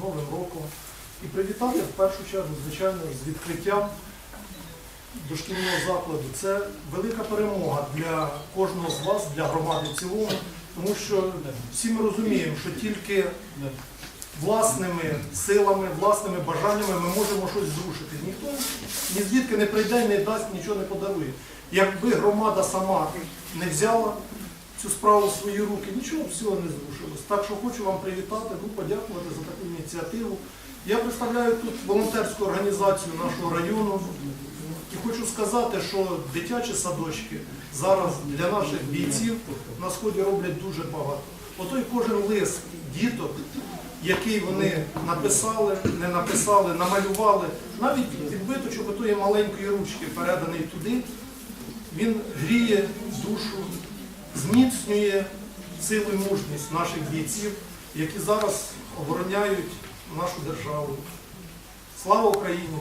Новим роком і привітати в першу чергу, звичайно, з відкриттям дошкільного закладу. Це велика перемога для кожного з вас, для громади в цілому, тому що всі ми розуміємо, що тільки власними силами, власними бажаннями ми можемо щось зрушити. Ніхто ні звідки не прийде, не дасть, нічого не подарує. Якби громада сама не взяла цю справу в свої руки, нічого всього не зрушилось. Так що хочу вам привітати, ну, подякувати за таку ініціативу. Я представляю тут волонтерську організацію нашого району. І хочу сказати, що дитячі садочки зараз для наших бійців на сході роблять дуже багато. Отой кожен лист діток, який вони написали, не написали, намалювали, навіть відбиточок отої маленької ручки, переданий туди, він гріє душу, зміцнює силу і мужність наших бійців, які зараз обороняють нашу державу. Слава Україні!